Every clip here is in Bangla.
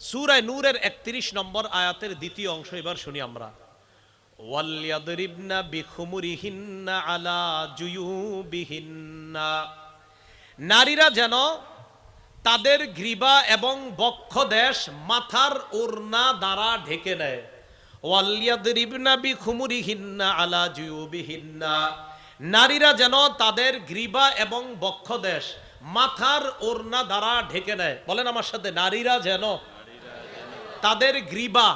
সুরায় নূরের একত্রিশ নম্বর আয়াতের দ্বিতীয় অংশ এবার শুনি আমরা। আলা জুয়ুবিহিন্না। নারীরা যেন তাদের গ্রীবা এবং বক্ষদেশ মাথার ওড়না দ্বারা ঢেকে নেয়। ওয়ালিয়াদরিবনা বিখুমুরিহিন্না আলা জুয়ুবিহিন্না। নারীরা যেন তাদের গ্রীবা এবং বক্ষদেশ মাথার ওড়না দ্বারা ঢেকে নেয়। বলেন আমার সাথে, নারীরা যেন তাদের গ্রীবা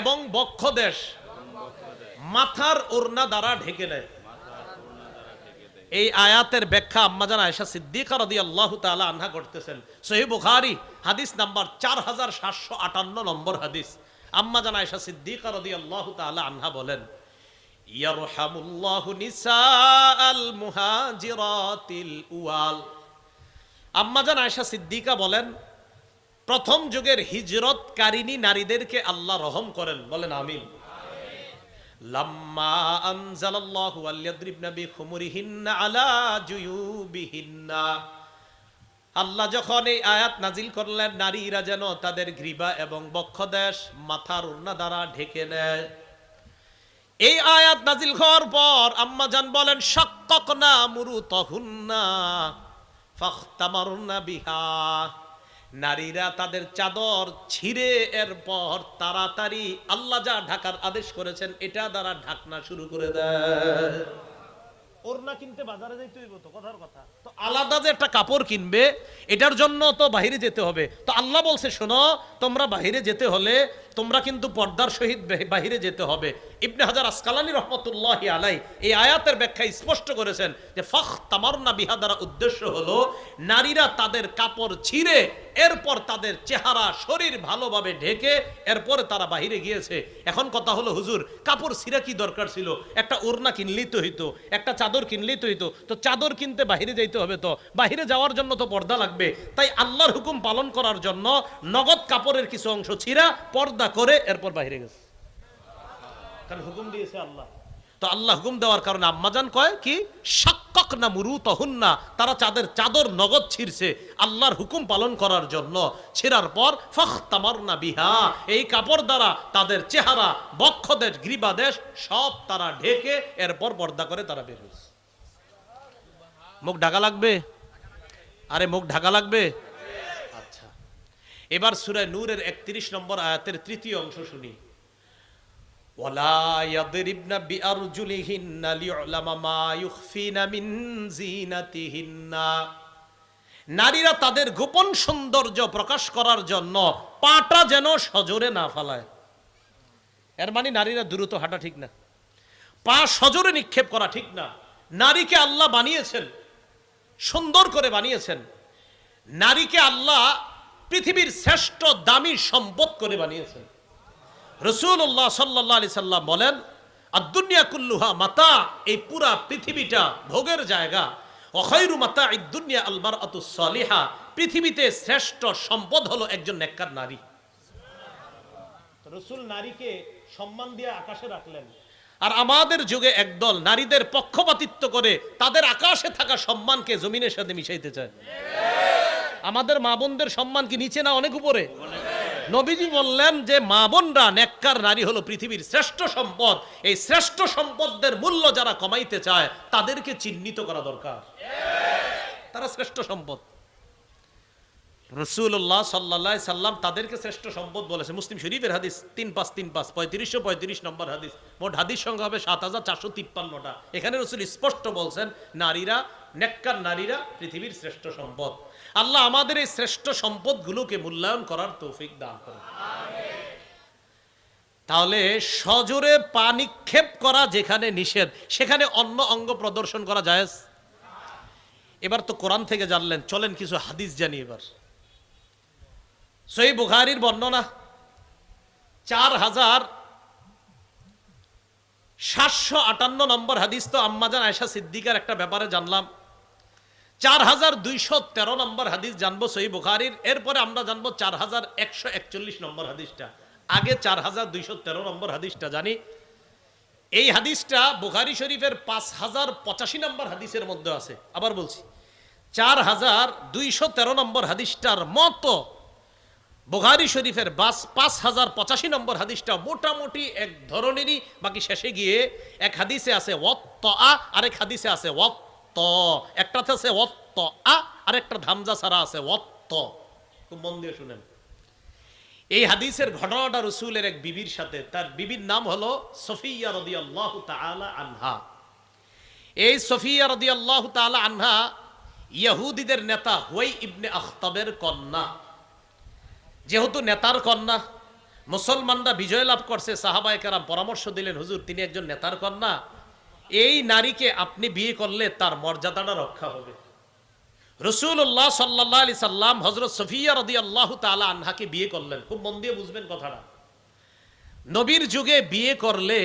এবং বক্ষদেশ মাথার ওড়না দ্বারা ঢেকে নেয়। এই আয়াতের ব্যাখ্যা আম্মাজান আয়েশা সিদ্দিকা রাদিয়াল্লাহু তাআলা আনহা করতেছেন। সহিহ বুখারী, হাদিস নাম্বার 4758 নম্বর হাদিস। আম্মাজান আয়েশা সিদ্দিকা রাদিয়াল্লাহু তাআলা আনহা বলেন, ইয়ারহামুল্লাহু নিসাআল মুহাজিরাতিল উয়াল আম্মাজান আয়েশা সিদ্দিকা বলেন প্রথম যুগের হিজরতকারিনী নারীদেরকে আল্লাহ রহম করেন। বলেন আমিন। লাম্মা আনজালাল্লাহু আলিয়াদরিবনা বিখুমুরিহিন্না আলা জুয়ুবিহিন্না। আল্লাহ যখন এই আয়াত নাজিল করলেন, নারীরা যেন তাদের গ্রীবা এবং বক্ষদেশ মাথার উন্না দ্বারা ঢেকে নেয়। এই আয়াত নাজিল হওয়ার পর আম্মা জান বলেন শাক্কাক না মুরু তহুন্না ফাখতামারুনা বিহা। নারীরা তাদের চাদর ছিঁড়ে এরপর তাড়াতাড়ি আল্লাহ যা ঢাকার আদেশ করেছেন, এটা দ্বারা ঢাকনা শুরু করে দেয়। আলাদা যে একটা কাপড় কিনবে, এটার জন্য তো যেতে হবে। তো আল্লাহ বলছে, শোনো, তোমরা যেতে হলে তোমরা কিন্তু পর্দার সহিত যেতে হবে। রহমতুল্লাহ আলাই এই আয়াতের ব্যাখ্যা স্পষ্ট করেছেন যে ফখ তামারনা বিহা দ্বারা উদ্দেশ্য হলো, নারীরা তাদের কাপড় ছিঁড়ে এরপর তাদের চেহারা, শরীর ভালোভাবে ঢেকে এরপরে তারা বাহিরে গিয়েছে। এখন কথা হলো, হুজুর, কাপড় ছিঁড়া কি দরকার ছিল? একটা ওড়না কিনলেই তো হইতো, একটা চাদর কিনলেই তো হইতো। তো চাদর কিনতে বাহিরে যাইতে হবে তো? বাহিরে যাওয়ার জন্য তো পর্দা লাগবে। তাই আল্লাহর হুকুম পালন করার জন্য নগদ কাপড়ের কিছু অংশ ছিঁড়া, পর্দা করে এরপর বাহিরে গেছে। কারণ হুকুম দিয়েছে আল্লাহ। তো আল্লাহ হুকুম দেওয়ার কারণে আম্মাজান কয় কি সাক্কক না মুরু তহুন না তারা চাঁদের চাদর নগদ ছিঁড়ছে আল্লাহর হুকুম পালন করার জন্য। ছিঁড়ার পর ফখতামার না বিহা এই কাপড় দ্বারা তাদের চেহারা, বক্ষদেশ গ্রীবাদেশ সব তারা ঢেকে এরপর পর্দা করে তারা বের হয়েছে। মুখ ঢাকা লাগবে? আরে মুখ ঢাকা লাগবে? আচ্ছা। এবার সুরায় নূরের একত্রিশ নম্বর আয়াতের তৃতীয় অংশ শুনি। ওয়ালা ইয়াদরিবনা বিআরজুলিহিন্না লিউলামা মা নারীরা তাদের গোপন সৌন্দর্য প্রকাশ করার জন্য পাটা যেন সজোরে না ফালায়। এর মানে নারীরা দ্রুত হাঁটা ঠিক না। পা সজোরে নিক্ষেপ করা ঠিক না। নারীকে আল্লাহ বানিয়েছেন, সুন্দর করে বানিয়েছেন। নারীকে আল্লাহ পৃথিবীর শ্রেষ্ঠ দামি সম্পদ করে বানিয়েছেন। রসুল্লাহ সাল্লাহ আলি সাল্লাম বলেন আর দুনিয়া কুল্লুহা মাতা এই পুরা পৃথিবীটা ভোগের জায়গা। অখৈরু মাতা এই দুনিয়া আলবার সলিহা পৃথিবীতে শ্রেষ্ঠ সম্পদ হলো একজন নেককার নারী। রসুল নারীকে সম্মান দিয়ে আকাশে রাখলেন। আর আমাদের যুগে একদল নারীদের পক্ষপাতিত্ব করে তাদের আকাশে থাকা সম্মানকে জমিনের সাথে মিশাইতে চায়। আমাদের মা বোনদের সম্মান কি নিচে না অনেক উপরে? নবীজি বললেন যে মা বোনরা, নেককার নারী হলো পৃথিবীর শ্রেষ্ঠ সম্পদ। এই শ্রেষ্ঠ সম্পদের মূল্য যারা কমাইতে চায়, তাদেরকে চিহ্নিত করা দরকার। তারা শ্রেষ্ঠ সম্পদ। রসুল্লাহ সাল্লাহ সাল্লাম তাদেরকে শ্রেষ্ঠ সম্পদ বলেছে। মুসলিম শরীফের হাদিস তিন পাঁচ তিন পাঁচ, পঁয়ত্রিশশো পঁয়ত্রিশ নম্বর হাদিস। মোট হাদিস সংখ্যা হবে সাত হাজার চারশো তিপ্পান্নটা। এখানে রসুল স্পষ্ট বলছেন, নারীরা, নেককার নারীরা পৃথিবীর শ্রেষ্ঠ সম্পদ। আল্লাহ আমাদের এই শ্রেষ্ঠ সম্পদগুলোকে মূল্যায়ন করার তৌফিক দান করেন। তাহলে সজোরে পা নিক্ষেপ করা যেখানে নিষেধ, সেখানে অন্য অঙ্গ প্রদর্শন করা যায় এবার তো কোরআন থেকে জানলেন, চলেন কিছু হাদিস জানি এবার। সই বুখারির বর্ণনা। চার হাজার সাতশো আটান্ন নম্বর হাদিস তো আম্মাজান আয়সা সিদ্দিকার একটা ব্যাপারে জানলাম। চার হাজার দুইশো তেরো নম্বর হাদিস জানব সই বুখারির, এরপরে আমরা জানব চার হাজার একশো একচল্লিশ নম্বর হাদিসটা। আগে চার হাজার দুইশো তেরো নম্বর হাদিসটা জানি। এই হাদিসটা বুখারি শরীফের পাঁচ হাজার পঁচাশি নম্বর হাদিসের মধ্যে আছে। আবার বলছি, চার হাজার দুইশো তেরো নম্বর হাদিসটার মতো বোখারি শরীফের বাস পাঁচ হাজার পঁচাশি নম্বর হাদিসটা মোটামুটি এক ধরনেরই, বাকি শেষে গিয়ে এক হাদিসে আছে ওয়াত্ত আ আরেক হাদিসে আছে ওয়াত্ত একটাতে আছে ওয়াত্ত আ আরেকটা ধামজা ছাড়া আছে ওয়াত্ত খুব মন দিয়ে শুনেন। এই হাদিসের ঘটনাটা রসুলের এক বিবির সাথে, তার বিবির নাম হলো সফিয়া রদি আল্লাহ আনহা। এই সফিয়া রদি আল্লাহ আনহা, ইয়াহুদিদের নেতা হুয়াই ইবনে আখতাবের কন্যা। যেহেতু নেতার কন্যা, মুসলমানরা বিজয় লাভ করছে, সাহাবায় কারাম পরামর্শ দিলেন, হুজুর, তিনি একজন নেতার কন্যা। এই নারীকে আপনি বিয়ে করলে তার মর্যাদাটা রক্ষা হবে। রসুল্লাহ সাল্লাহ আলি সাল্লাম হজরত সফিয়া রদি আল্লাহ তালা আনহাকে বিয়ে করলেন। খুব মন দিয়ে বুঝবেন কথাটা। নবীর যুগে বিয়ে করলে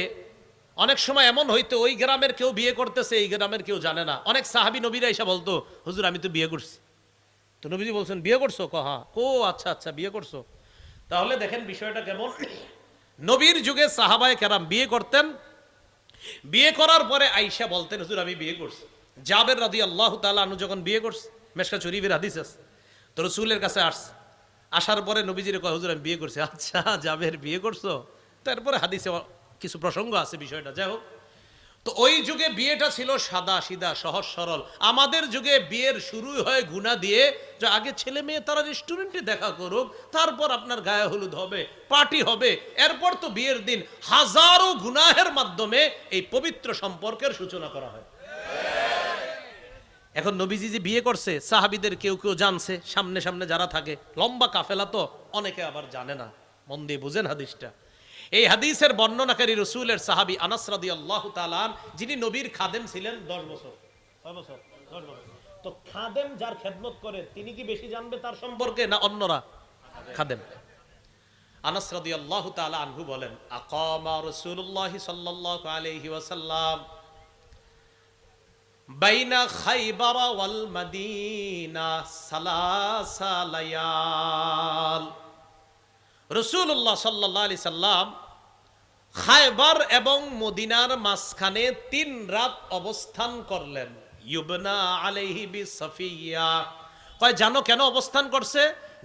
অনেক সময় এমন হইতো, ওই গ্রামের কেউ বিয়ে করতেছে, এই গ্রামের কেউ জানে না। অনেক সাহাবি নবীরা এসে বলতো, হুজুর, আমি তো বিয়ে করছি। তো নবীজি বলছেন, বিয়ে করছ? ক হ্যাঁ। ও আচ্ছা আচ্ছা বিয়ে করছ। তাহলে দেখেন বিষয়টা কেমন? নবীর যুগে সাহাবায় কেরাম বিয়ে করতেন। বিয়ে করার পরে আইসা বলতেন, হুজুর, আমি বিয়ে করছি। জাবের রাদি আল্লাহ তালা যখন বিয়ে করছে মেশকা শরীফের হাদিস আছে। তো রসুলের কাছে আসছে। আসার পরে নবীজির কয়, হুজুর, আমি বিয়ে করছি। আচ্ছা জাবের বিয়ে করছ? তারপরে হাদিসে কিছু প্রসঙ্গ আছে বিষয়টা। যাই হোক তো ওই যুগে বিয়েটা ছিল সাদা সিদা সহজ, সরল। আমাদের যুগে বিয়ের শুরু হয় গুণা দিয়ে, যে আগে ছেলে মেয়ে তারা রেস্টুরেন্টে দেখা করুক, তারপর আপনার গায়ে হলুদ হবে, পার্টি হবে। এরপর তো বিয়ের দিন হাজারো গুনাহের মাধ্যমে এই পবিত্র সম্পর্কের সূচনা করা হয়। এখন নবীজি যে বিয়ে করছে, সাহাবিদের কেউ কেউ জানছে, সামনে সামনে যারা থাকে। লম্বা কাফেলা তো অনেকে আবার জানে না। মন দিয়ে বুঝেন হাদিসটা। এই হাদিসের বর্ণনাকারী রসুলের সাহাবি আনাস রাদি আল্লাহ তালান যিনি নবীর খাদেম ছিলেন দশ বছর তো খাদেম যার খেদমত করে, তিনি কি বেশি জানবে তার সম্পর্কে না অন্যরা? খাদেম। আনাস রাদি আল্লাহ তালা আনহু বলেন, আকামা রসুল্লাহ সাল্লাহ আলহি ওয়াসাল্লাম বাইনা খাইবারা ওয়াল মদিনা সালাসা লায়াল। রসুল্লাহ সাল্লাহ আলি সাল্লাম খায়বার এবং মদিনার মাঝখানে তিন রাত অবস্থান করলেন। ইউবনা আলাইহি বি সফিয়া কয়, জানো কেন অবস্থান করছে?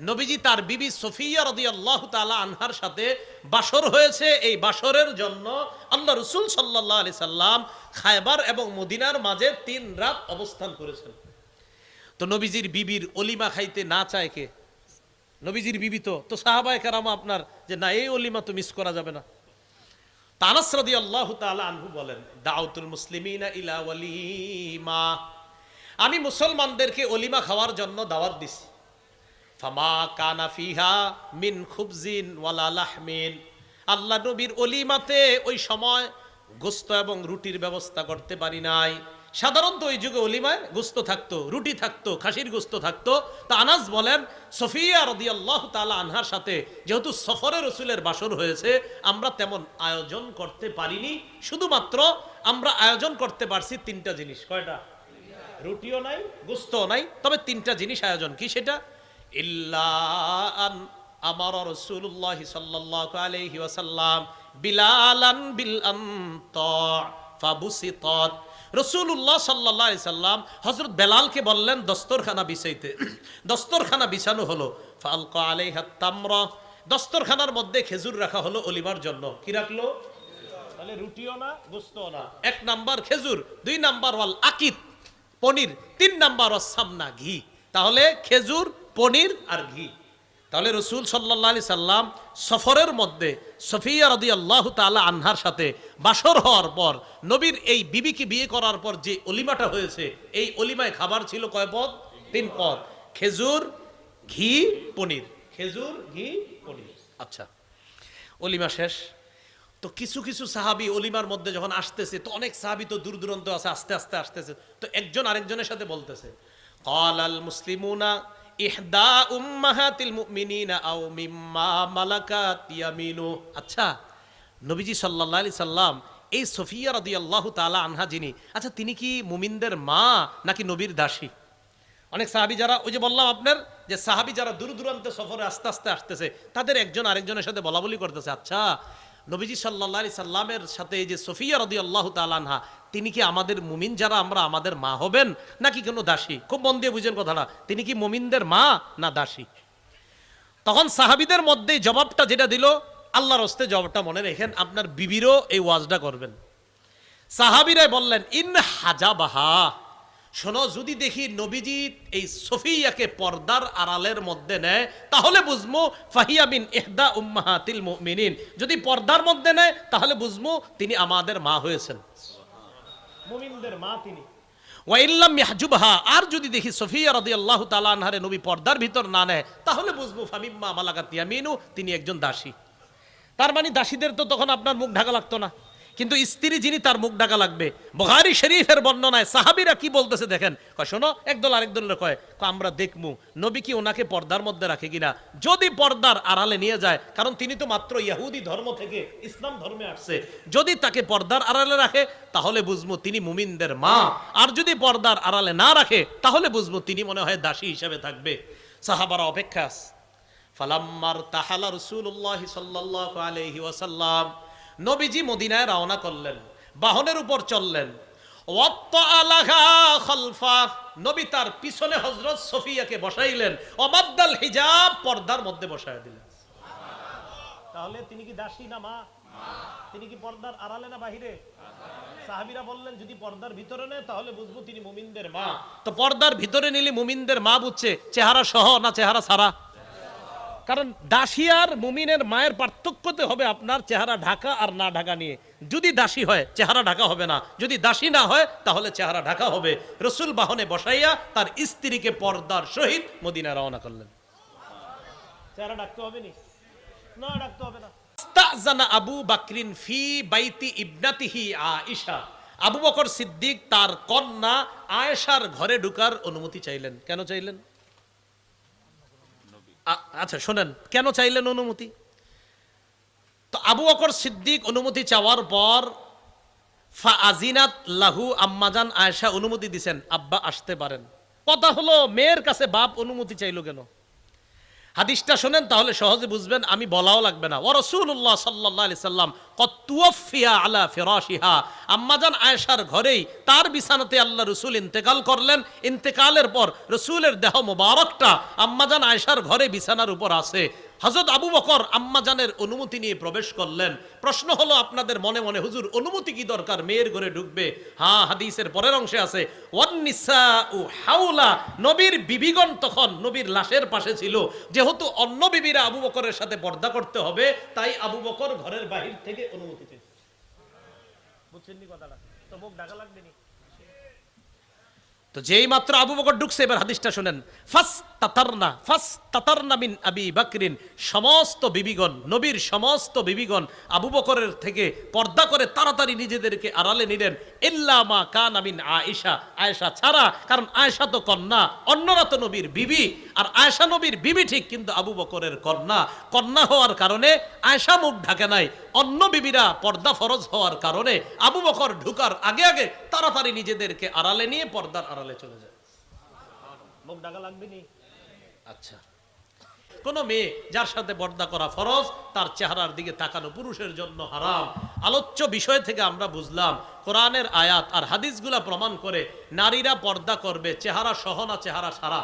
নবীজি তার বিবি সফিয়া রদি আল্লাহ তাআলা আনহার সাথে বাসর হয়েছে। এই বাসরের জন্য আল্লাহ রসুল সাল্লাল্লাহু আলাইহি সাল্লাম খায়বার এবং মদিনার মাঝে তিন রাত অবস্থান করেছেন। তো নবীজির বিবির অলিমা খাইতে না চায় কে? নবীজির বিবি তো তো সাহাবায় কারামা আপনার যে না, এই অলিমা তো মিস করা যাবে না। তানাস রাদি আল্লাহ তাআলা আনহু বলেন দাউতুল মুসলিমিনা ইলা ওয়ালিমা। আমি মুসলমানদেরকে অলিমা খাওয়ার জন্য দাওয়াত দিছি। ফামা কানা ফিহা মিন খুবজিন ওয়ালা লাহমিন। আল্লাহ নবীর অলিমাতে ওই সময় গোস্ত এবং রুটির ব্যবস্থা করতে পারি নাই। সাধারণত ওই যুগে অলিমায় গোস্ত থাকতো, রুটি থাকতো, খাসির গোস্ত থাকতো। তা আনাস বলেন, সফিয়া রদি আল্লাহ তালা আনহার সাথে যেহেতু সফরে রসুলের বাসর হয়েছে, আমরা তেমন আয়োজন করতে পারিনি। শুধুমাত্র আমরা আয়োজন করতে পারছি তিনটা জিনিস। কয়টা? রুটিও নাই, গোস্তও নাই, তবে তিনটা জিনিস আয়োজন। কি সেটা? ইল্লা আন আমার বিলালান বিল ফাবুসিতাত। রসুল্লাহ সাল্লাহ সাল্লাম হজরত বেলালকে বললেন, দস্তরখানা বিছাইতে। দস্তরখানা বিছানো হলো। ফালকা আলাইহা তামরা। দস্তরখানার মধ্যে খেজুর রাখা হলো অলিমার জন্য। কি রাখল? তাহলে রুটিও না, গোস্তও না। এক নাম্বার খেজুর, দুই নাম্বার ওয়াল আকিত পনির, তিন নাম্বার ওয়াল সামনা ঘি। তাহলে খেজুর, পনির আর ঘি। তাহলে রসুল সাল্লাহ আলি সাল্লাম সফরের মধ্যে সফিয়া রদি আল্লাহ তালা আনহার সাথে বাসর হওয়ার পর, নবীর এই বিবিকে বিয়ে করার পর যে অলিমাটা হয়েছে, এই অলিমায় খাবার ছিল কয় পদ? তিন পদ। খেজুর, ঘি, পনির। খেজুর, ঘি, পনির। আচ্ছা অলিমা শেষ। তো কিছু কিছু সাহাবি অলিমার মধ্যে যখন আসতেছে, তো অনেক সাহাবি তো দূর দূরান্ত আছে, আস্তে আস্তে আসতেছে। তো একজন আরেকজনের সাথে বলতেছে কল আল মুসলিমুনা ইহদা উম্মাহাতিল মুমিনিনা আও মিম্মা মালাকাত ইয়ামিনু। আচ্ছা নবীজি সাল্লাল্লাহু আলাইহি সাল্লাম, এই সফিয়া রাদিয়াল্লাহু তাআলা আনহা যিনি আচ্ছা তিনি কি মুমিনদের মা নাকি নবীর দাসী? অনেক সাহাবি যারা, ওই যে বললাম আপনার, যে সাহাবি যারা দূর দূরান্তে সফরে আস্তে আস্তে আসতেছে, তাদের একজন আরেকজনের সাথে বলা বলি করতেছে। আচ্ছা নবীজি সাল্লাহ সাল্লামের সাথে যে সফিয়া রদি আল্লাহ তালানহা তিনি কি আমাদের মুমিন যারা আমরা আমাদের মা হবেন নাকি কোনো দাসী? খুব মন দিয়ে বুঝেন কথাটা। তিনি কি মুমিনদের মা না দাসী? তখন সাহাবিদের মধ্যে জবাবটা যেটা দিল, আল্লাহর হস্তে জবাবটা মনে রেখেন, আপনার বিবিরও এই ওয়াজটা করবেন। সাহাবিরাই বললেন, ইন হাজাবাহা। শোনো, যদি দেখি নবীজি এই সফিয়াকে পর্দার আড়ালের মধ্যে নেয়, তাহলে বুঝব ফাহিয়ামিন ইহদা উম্মাহাতিল মুমিনিন। যদি পর্দার মধ্যে নেয়, তাহলে বুঝব তিনি আমাদের মা হয়েছেন। মুমিনদের মা তিনি। ওয়াইল্লাম ইয়াহজুবহা, আর যদি দেখি সফিয়া রাদিয়াল্লাহু তাআলা আনহারে নবী পর্দার ভিতর না নেয়, তাহলে বুঝব, ফামিম্মা মালাকাত ইয়ামিনু, তিনি একজন দাসী। তার মানে দাসীদের তো তখন আপনার মুখ ঢাকা লাগতো না। কিন্তু স্ত্রী যিনি, তার মুখ ঢাকা লাগবে। বহারি শরীফের বর্ণনায় সাহাবিরা কি বলতেছে দেখেন? কয়, শোনো, একদল আরেক দলের কয় আমরা দেখমু, নবী কি ওনাকে পর্দার মধ্যে রাখে কিনা? যদি পর্দার আড়ালে নিয়ে যায়, কারণ তিনি তো মাত্র ইহুদি ধর্ম থেকে ইসলাম ধর্মে আসছে, যদি তাকে পর্দার আড়ালে রাখে, তাহলে বুঝব তিনি মুমিনদের মা। আর যদি পর্দার আড়ালে না রাখে, তাহলে বুঝব তিনি মনে হয় দাসী হিসেবে থাকবে। সাহাবারা অপেক্ষা ফালাম্মার তাহালা রসুল্লাহ সাল্লাহ আলহি ওয়াসাল্লাম নবীজি মদিনায় রওনা করলেন বাহনের উপর চললেন। নবী তার পিছনে হযরত সফিয়াকে বসাইলেন অমাদ্দাল হিজাব পর্দার মধ্যে বসায় দিলেন। তাহলে তিনি কি দাসী না মা? তিনি কি পর্দার আড়ালে না বাহিরে? সাহাবীরা বললেন যদি পর্দার ভিতরে নেয় তাহলে বুঝব তিনি মুমিনদের মা। তো পর্দার ভিতরে নিলে মুমিনদের মা বুঝছে চেহারা সহ না চেহারা সারা? কারণ দাসী আর মুমিনের মায়ের পার্থক্যতে হবে আপনার চেহারা ঢাকা আর না ঢাকা নিয়ে। যদি দাসী হয় চেহারা ঢাকা হবে না। যদি দাসী না হয় তাহলে চেহারা ঢাকা হবে। রসুল বাহনে বসাইয়া তার স্ত্রীকে পর্দার সহিত মদিনা রওনা করলেন। চেহারা ডাকতে হবে নি? ডাকতে হবে না। আবু বাকরিন ফি বাইতি ইবনাতিহি আয়েশা। আবু বকর সিদ্দিক তার কন্যা আয়েশার ঘরে ঢুকার অনুমতি চাইলেন। কেন চাইলেন? আচ্ছা শোনেন, কেন চাইলেন অনুমতি? তো আবু অকর সিদ্দিক অনুমতি চাওয়ার পর ফা আজিনাত লাহু আম্মাজান আয়সা অনুমতি দিছেন, আব্বা আসতে পারেন। কথা হলো, মেয়ের কাছে বাপ অনুমতি চাইল কেন? হাদিসটা শোনেন, তাহলে সহজে বুঝবেন, আমি বলাও লাগবে না। ও রসুল্লাহ সাল্লাহ সাল্লাম কতুয়াফিয়া আলা ফেরাসিহা আম্মাজান আয়েশার ঘরেই তার বিছানাতে আল্লাহ রসুল ইন্তেকাল করলেন। ইন্তেকালের পর রসুলের দেহ মোবারকটা আম্মাজান আয়েশার ঘরে বিছানার উপর আছে। হজরত আবু বকর আম্মাজানের অনুমতি নিয়ে প্রবেশ করলেন। প্রশ্ন হলো, আপনাদের মনে মনে হুজুর অনুমতি কি দরকার? মেয়ের ঘরে ঢুকবে। হ্যাঁ হাদিসের পরের অংশে আছে ও হাউলা নবীর বিবিগণ তখন নবীর লাশের পাশে ছিল। যেহেতু অন্য বিবিরা আবু বকরের সাথে পর্দা করতে হবে, তাই আবু বকর ঘরের বাহির থেকে অনুমতি চেয়েছে। বুঝছেন কথাটা? তো ঢাকা লাগবে নি? তো যেই মাত্র আবু বকর ঢুকছে, এবার হাদিসটা শুনেন। ফাস তাতারনা ফাস তাতারনা মিন আবি বাকরিন। সমস্ত বিবিগণ, নবীর সমস্ত বিবিগণ আবু বকরের থেকে পর্দা করে তাড়াতাড়ি নিজেদেরকে আড়ালে নিলেন। ইল্লা মা কান আমিন আয়েশা। আয়েশা ছাড়া, কারণ আয়েশা তো কন্যা, অন্যরা তো নবীর বিবি। আর আয়েশা নবীর বিবি ঠিক, কিন্তু আবু বকরের কন্যা। কন্যা হওয়ার কারণে আয়েশা মুখ ঢাকে নাই। অন্য বিবিরা পর্দা ফরজ হওয়ার কারণে আবু বকর ঢুকার আগে আগে তাড়াতাড়ি নিজেদেরকে আড়ালে নিয়ে পর্দার আড়ালে চলে যায়। মুখ ঢাকা লাগবে নি? আচ্ছা। কোন মেয়ে যার সাথে পর্দা করা ফরজ তার চেহারার দিকে তাকানো পুরুষের জন্য হারাম। আলোচ্য বিষয় থেকে আমরা বুঝলাম কোরআনের আয়াত আর হাদিসগুলা প্রমাণ করে নারীরা পর্দা করবে চেহারা সহ না চেহারা সারা?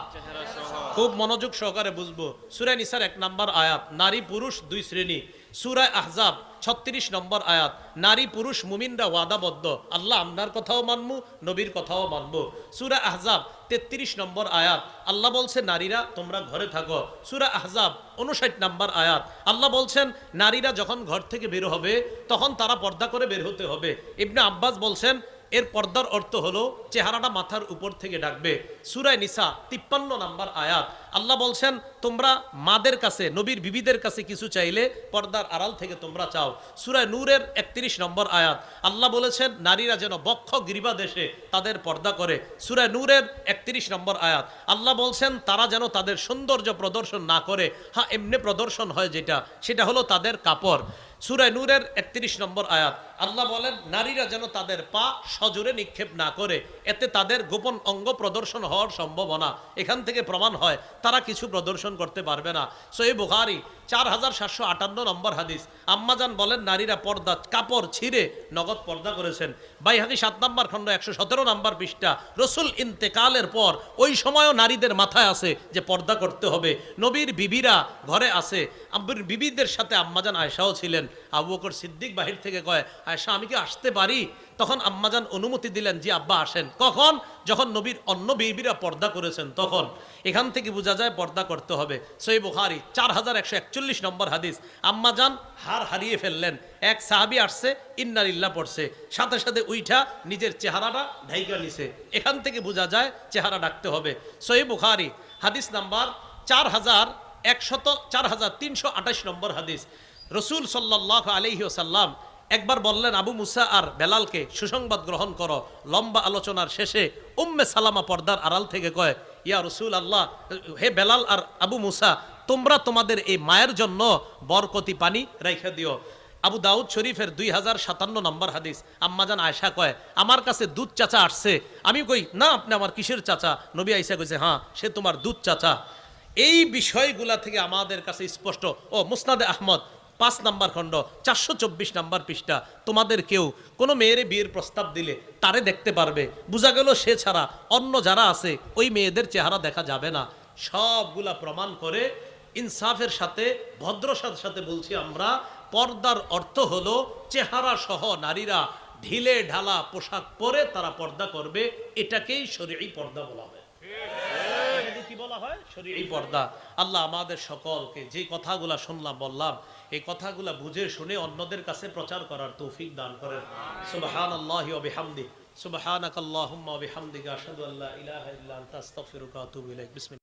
খুব মনোযোগ সহকারে বুঝব। সুরায় নিসার এক নম্বর আয়াত, নারী, পুরুষ, দুই শ্রেণি। সুরায় আহজাব, ছত্রিশ নম্বর আয়াত, নারী, পুরুষ, মুমিনরা ওয়াদাবদ্ধ। আল্লাহ আপনার কথাও মানবো নবীর কথাও মানবো। সুরা আহজাব, তেত্রিশ নম্বর আয়াত, আল্লাহ বলছে, নারীরা, তোমরা ঘরে থাকো। সুরা আহজাব, উনষাট নম্বর আয়াত, আল্লাহ বলছেন, নারীরা যখন ঘর থেকে বের হবে, তখন তারা পর্দা করে বের হতে হবে। ইবনে আব্বাস বলছেন এর পর্দার অর্থ হলো চেহারাটা মাথার উপর থেকে ডাকবে। সুরায় নিসা তিপ্পান্ন নাম্বার আয়াত। আল্লাহ বলছেন, তোমরা মাদের কাছে, নবীর বিবিদের কাছে কিছু চাইলে পর্দার আড়াল থেকে তোমরা চাও। সুরায় নূরের একত্রিশ নম্বর আয়াত। আল্লাহ বলেছেন, নারীরা যেন বক্ষ গ্রীবা দেশে তাদের পর্দা করে। সুরায় নূরের একত্রিশ নম্বর আয়াত। আল্লাহ বলছেন, তারা যেন তাদের সৌন্দর্য প্রদর্শন না করে। হ্যাঁ এমনি প্রদর্শন হয় যেটা, সেটা হলো তাদের কাপড়। সুরায় নূরের একত্রিশ নম্বর আয়াত। আল্লাহ বলেন, নারীরা যেন তাদের পা সজোরে নিক্ষেপ না করে, এতে তাদের গোপন অঙ্গ প্রদর্শন হওয়ার সম্ভাবনা এখান থেকে প্রমাণ হয়। তারা কিছু প্রদর্শন করতে পারবে না। সই বুখারি, চার হাজার সাতশো আটান্ন নম্বর হাদিস। আম্মাজান বলেন, নারীরা পর্দা, কাপড় ছিঁড়ে নগদ পর্দা করেছেন। বাইহাকি সাত নম্বর খণ্ড, একশো সতেরো নম্বর পৃষ্ঠা, রসুল ইন্তেকালের পর ওই সময়ও নারীদের মাথায় আছে যে পর্দা করতে হবে। নবীর বিবিরা ঘরে আছে। বিবিদের সাথে আম্মাজান আয়সাও ছিলেন। আবু বকর সিদ্দিক বাহির থেকে কয় আয়সা আমি কি আসতে পারি? তখন আম্মাজান অনুমতি দিলেন যে, আব্বা, আসেন। কখন? যখন নবীর অন্য বিবিরা পর্দা করেছেন, তখন। এখান থেকে বোঝা যায় পর্দা করতে হবে। সই বুখারি, চার হাজার একশো একচল্লিশ নম্বর হাদিস। আম্মাজান হার হারিয়ে ফেললেন। এক সাহাবি আসছে ইন্নারিল্লা পড়ছে। সাথে সাথে উইঠা নিজের চেহারাটা ঢাইকা নিছে। এখান থেকে বোঝা যায় চেহারা ডাকতে হবে। সই বুখারি, হাদিস নাম্বার চার হাজার একশত, চার হাজার তিনশো আঠাশ নম্বর হাদিস। রসুল সাল্লাহ আলহি সাল্লাম একবার বললেন, আবু মুসা আর বেলালকে সুসংবাদ গ্রহণ করো। লম্বা আলোচনার শেষে উম্মে সালামা পর্দার আড়াল থেকে কয়, ইয়া রসুল আল্লাহ হে বেলাল আর আবু মুসা, তোমরা তোমাদের এই মায়ের জন্য বরকতি পানি রেখে দিও। আবু দাউদ শরীফের দুই হাজার সাতান্ন নম্বর হাদিস। আম্মাজান আয়সা কয়, আমার কাছে দুধ চাচা আসছে। আমি কই, না, আপনি আমার কিসের চাচা? নবী আইসা কইছে হ্যাঁ সে তোমার দুধ চাচা। এই বিষয়গুলা থেকে আমাদের কাছে স্পষ্ট। ও মুসনাদে আহমদ পাঁচ নাম্বার খণ্ড, চারশো চব্বিশ নাম্বার পৃষ্ঠা। তোমাদের কেউ কোনো মেয়েরে বিয়ের প্রস্তাব দিলে তারে দেখতে পারবে। বোঝা গেল সে ছাড়া অন্য যারা আছে, ওই মেয়েদের চেহারা দেখা যাবে না। সবগুলা প্রমাণ করে ইনসাফের সাথে ভদ্রতার সাথে বলছি আমরা, পর্দার অর্থ হলো চেহারা সহ নারীরা ঢিলে ঢালা পোশাক পরে তারা পর্দা করবে, এটাকেই শরীরই পর্দা বলা হয়। কি বলা হয়? শরীরী পর্দা। আল্লাহ আমাদের সকলকে যে কথাগুলা শুনলাম, বললাম এই কথাগুলা বুঝে শুনে অন্যদের কাছে প্রচার করার তৌফিক দান করেন। সুবাহান ওয়া বিহামদি। সুবহানাকাল্লাহুম্মা ওয়া বিহামদিকা আশহাদু আল্লা ইলাহা ইল্লা আনতা, আস্তাগফিরুকা ওয়া আতুবু ইলাইক।